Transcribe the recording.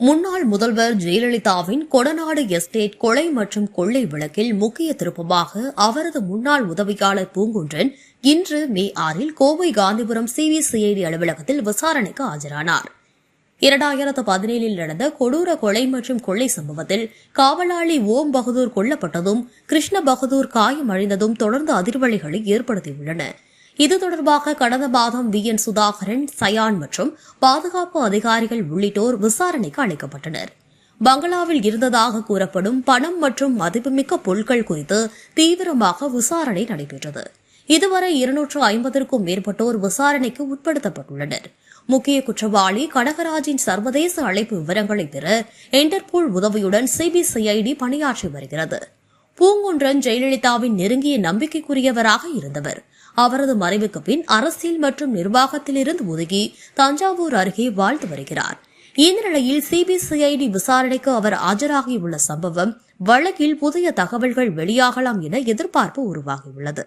முன்னாள் முதல்வர் ஜெயலலிதாவின் கொடநாடு எஸ்டேட் கொலை மற்றும் கொள்ளை வழக்கில் முக்கிய திருப்பமாக அவரது முன்னாள் உதவியாளர் பூங்குன்றன் இன்று மே ஆறில் கோவை காந்திபுரம் சிபிசிஐடி அலுவலகத்தில் விசாரணைக்கு ஆஜரானார். இரண்டாயிரத்து பதினேழில் நடந்த கொடூர கொலை மற்றும் கொள்ளை சம்பவத்தில் காவலாளி ஓம் பகதூர் கொல்லப்பட்டதும் கிருஷ்ண பகதூர் காயமடைந்ததும் தொடர்ந்து அதிர்வலைகளை ஏற்படுத்தியுள்ளன. இது தொடர்பாக கடந்த மாதம் வி. என். சுதாகரன் சயான் மற்றும் பாதுகாப்பு அதிகாரிகள் உள்ளிட்டோர் விசாரணைக்கு அழைக்கப்பட்டனர். பங்களாவில் இருந்ததாக கூறப்படும் பணம் மற்றும் மதிப்புமிக்க பொருட்கள் குறித்து தீவிரமாக விசாரணை நடைபெற்றது. இதுவரை இருநூற்று ஐம்பதற்கும் மேற்பட்டோர் விசாரணைக்கு உட்படுத்தப்பட்டுள்ளனர். முக்கிய குற்றவாளி கனகராஜின் சர்வதேச அழைப்பு விவரங்களை பெற இன்டர்போல் உதவியுடன் சிபிசிஐடி பணியாற்றி வருகிறது. பூங்குன்றன் ஜெயலலிதாவின் நெருங்கிய நம்பிக்கைக்குரியவராக இருந்தவர். அவரது மறைவுக்கு பின் அரசியல் மற்றும் நிர்வாகத்திலிருந்து ஒதுங்கி தஞ்சாவூர் அருகே வாழ்ந்து வருகிறார். இந்த நிலையில் சிபிசிஐடி விசாரணைக்கு அவர் ஆஜராகியுள்ள சம்பவம் வழக்கில் புதிய தகவல்கள் வெளியாகலாம் என எதிர்பார்ப்பு உருவாகியுள்ளது.